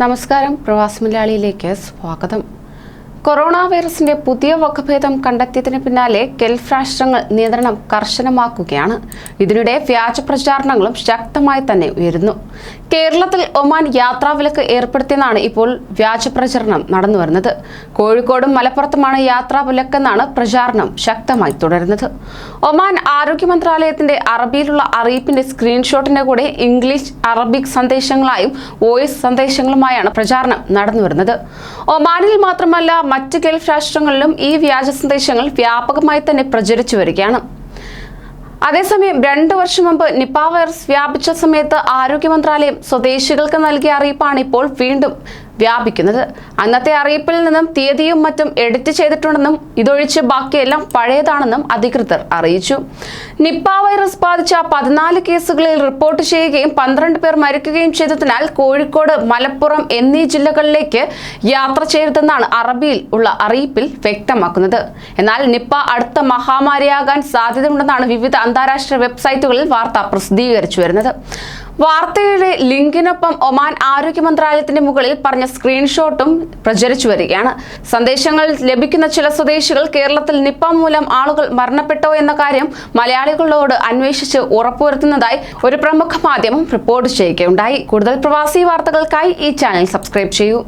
നമസ്കാരം. പ്രവാസി മലയാളിയിലേക്ക് സ്വാഗതം. കൊറോണ വൈറസിന്റെ പുതിയ വകഭേദം കണ്ടെത്തിയതിന് പിന്നാലെ ഗൾഫ് രാഷ്ട്രങ്ങൾ നിയന്ത്രണം കർശനമാക്കുകയാണ്. ഇതിനിടെ വ്യാജ പ്രചാരണങ്ങളും ശക്തമായി തന്നെ ഉയരുന്നു. കേരളത്തിൽ ഒമാൻ യാത്രാവിലക്ക് ഏർപ്പെടുത്തിയെന്നാണ് ഇപ്പോൾ വ്യാജ പ്രചരണം നടന്നുവരുന്നത് കോഴിക്കോടും മലപ്പുറത്തുമാണ് യാത്രാവിലക്കെന്നാണ് പ്രചാരണം ശക്തമായി തുടരുന്നത്. ഒമാൻ ആരോഗ്യ മന്ത്രാലയത്തിന്റെ അറബിയിലുള്ള അറിയിപ്പിന്റെ സ്ക്രീൻഷോട്ടിന്റെ കൂടെ ഇംഗ്ലീഷ് അറബിക് സന്ദേശങ്ങളായും വോയിസ് സന്ദേശങ്ങളുമായാണ് പ്രചാരണം നടന്നുവരുന്നത് ഒമാനിൽ മാത്രമല്ല മറ്റ് ഗൾഫ് രാഷ്ട്രങ്ങളിലും ഈ വ്യാജ സന്ദേശങ്ങൾ വ്യാപകമായി തന്നെ പ്രചരിച്ചു വരികയാണ്. അതേസമയം രണ്ടു വർഷം മുമ്പ് നിപ്പ വൈറസ് വ്യാപിച്ച സമയത്ത് ആരോഗ്യ മന്ത്രാലയം സ്വദേശികൾക്ക് നൽകിയ അറിയിപ്പാണ് ഇപ്പോൾ വീണ്ടും വ്യാപിക്കുന്നത്. അന്നത്തെ അറിയിപ്പിൽ നിന്നും തീയതിയും മറ്റും എഡിറ്റ് ചെയ്തിട്ടുണ്ടെന്നും ഇതൊഴിച്ച് ബാക്കിയെല്ലാം പഴയതാണെന്നും അധികൃതർ അറിയിച്ചു. നിപ്പ വൈറസ് ബാധിച്ച പതിനാല് കേസുകളിൽ റിപ്പോർട്ട് ചെയ്യുകയും പന്ത്രണ്ട് പേർ മരിക്കുകയും ചെയ്തതിനാൽ കോഴിക്കോട് മലപ്പുറം എന്നീ ജില്ലകളിലേക്ക് യാത്ര ചെയ്യരുതെന്നാണ് അറബിയിൽ ഉള്ള അറിയിപ്പിൽ വ്യക്തമാക്കുന്നത്. എന്നാൽ നിപ്പ അടുത്ത മഹാമാരിയാകാൻ സാധ്യതയുണ്ടെന്നാണ് വിവിധ അന്താരാഷ്ട്ര വെബ്സൈറ്റുകളിൽ വാർത്ത പ്രസിദ്ധീകരിച്ചു വരുന്നത്. വാർത്തയുടെ ലിങ്കിനൊപ്പം ഒമാൻ ആരോഗ്യ മന്ത്രാലയത്തിന്റെ മുകളിൽ പറഞ്ഞ സ്ക്രീൻഷോട്ടും പ്രചരിച്ചു വരികയാണ്. സന്ദേശങ്ങൾ ലഭിക്കുന്ന ചില സ്വദേശികൾ കേരളത്തിൽ നിപ്പ മൂലം ആളുകൾ മരണപ്പെട്ടോ എന്ന കാര്യം മലയാളികളോട് അന്വേഷിച്ച് ഉറപ്പുവരുത്തുന്നതായി ഒരു പ്രമുഖ മാധ്യമം റിപ്പോർട്ട് ചെയ്യുകയുണ്ടായി. കൂടുതൽ പ്രവാസി വാർത്തകൾക്കായി ഈ ചാനൽ സബ്സ്ക്രൈബ് ചെയ്യൂ.